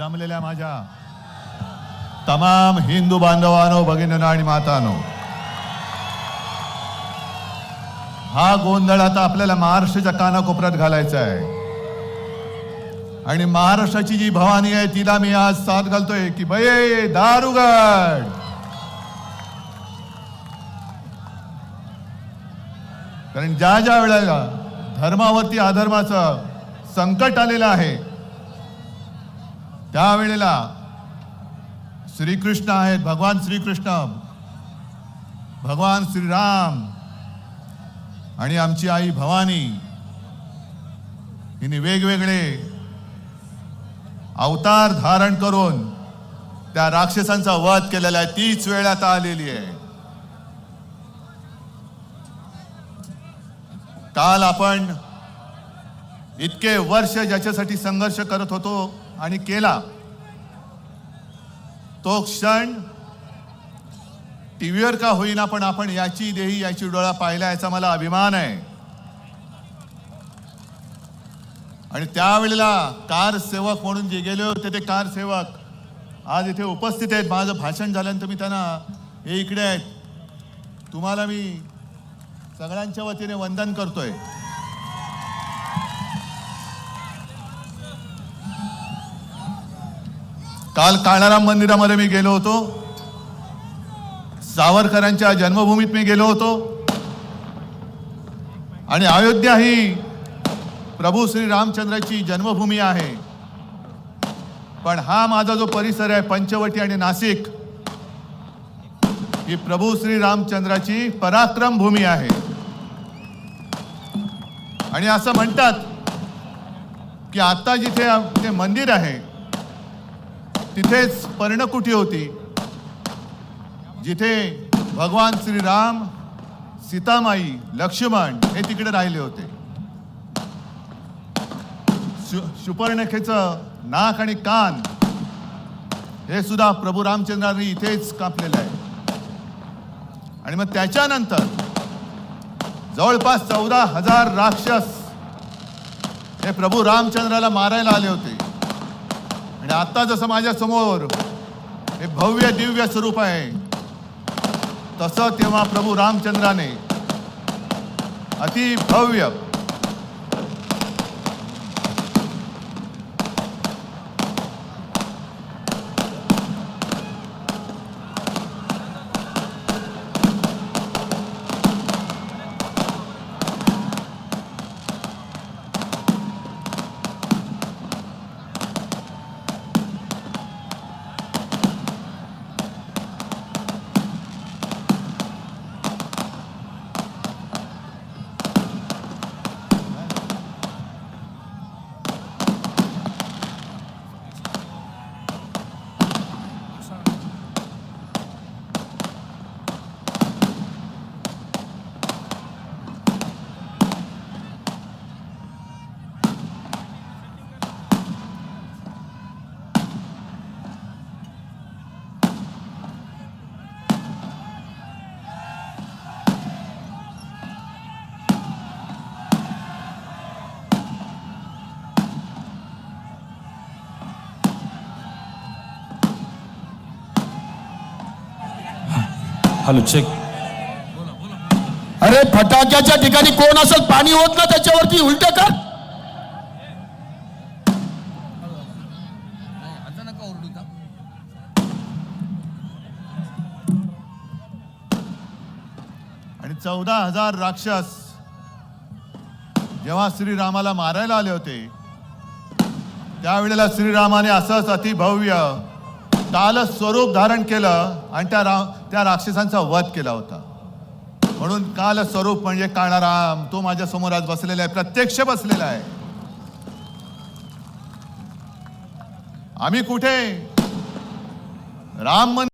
जमलेल्या माझ्या तमाम हिंदू बांधवानो भगिनीनो आणि मातानो हा गोंधळ आता आपल्याला महाराष्ट्राच्या कानाकोपऱ्यात घालायचा आहे. आणि महाराष्ट्राची जी भवानी आहे तिला मी आज साथ घालतोय की बये दारुगड! कारण ज्या ज्या वेळेला धर्मावरती अधर्माचं संकट आलेलं आहे त्यावेळेला श्रीकृष्ण आहेत भगवान श्रीकृष्ण भगवान श्रीराम आणि आमची आई भवानी. हिने वेगवेगळे अवतार धारण करून त्या राक्षसांचा वध केलेला आहे. तीच वेळ आता आलेली आहे. काल आपण इतके वर्ष ज्याच्यासाठी संघर्ष करत होतो आणि केला. तो क्षण टीव्हीवर का होईना पण आपण याची देही याची डोळा पाहिला याचा मला अभिमान आहे. आणि त्यावेळेला कार सेवक म्हणून जे गेले होते ते कार सेवक आज इथे उपस्थित आहेत. माझं भाषण झाल्यानंतर मी त्यांना हे इकडे आहेत. तुम्हाला मी सगळ्यांच्या वतीने वंदन करतोय. काल काळाराम मंदिरामध्ये मी गेलो होतो. सावरकरांच्या जन्मभूमीत मी गेलो होतो. आणि अयोध्या ही प्रभू श्री रामचंद्राची जन्मभूमी आहे. पण हा माझा जो परिसर आहे पंचवटी आणि नाशिक ही प्रभू श्री रामचंद्राची पराक्रम भूमी आहे. आणि असं म्हणतात की आता जिथे ते मंदिर आहे तिथेच पर्णकुटी होती. जिथे भगवान श्रीराम सीतामाई लक्ष्मण हे तिकडे राहिले होते. शु सुपर्णखेचं नाक आणि कान हे सुद्धा प्रभू रामचंद्रांनी इथेच कापलेलं आहे. आणि मग त्याच्यानंतर जवळपास चौदा हजार राक्षस हे प्रभू रामचंद्राला मारायला आले होते. आणि आता जसं माझ्यासमोर हे भव्य दिव्य स्वरूप आहे तसं तेव्हा प्रभू रामचंद्राने अति भव्य हॅलो चेक अरे फटाक्याच्या ठिकाणी कोण असत पाणी होत ना त्याच्यावरती? उलट कर आणि चौदा हजार राक्षस जेव्हा श्रीरामाला मारायला आले होते त्यावेळेला श्रीरामाने असंच अतिभव्य काल स्वरूप धारण केलं आणि त्या रा त्या राक्षसांचा वध केला होता. म्हणून काल स्वरूप म्हणजे काळाराम तो माझ्यासमोर आज बसलेला आहे प्रत्यक्ष बसलेला आहे. आम्ही कुठे? राम मंदिर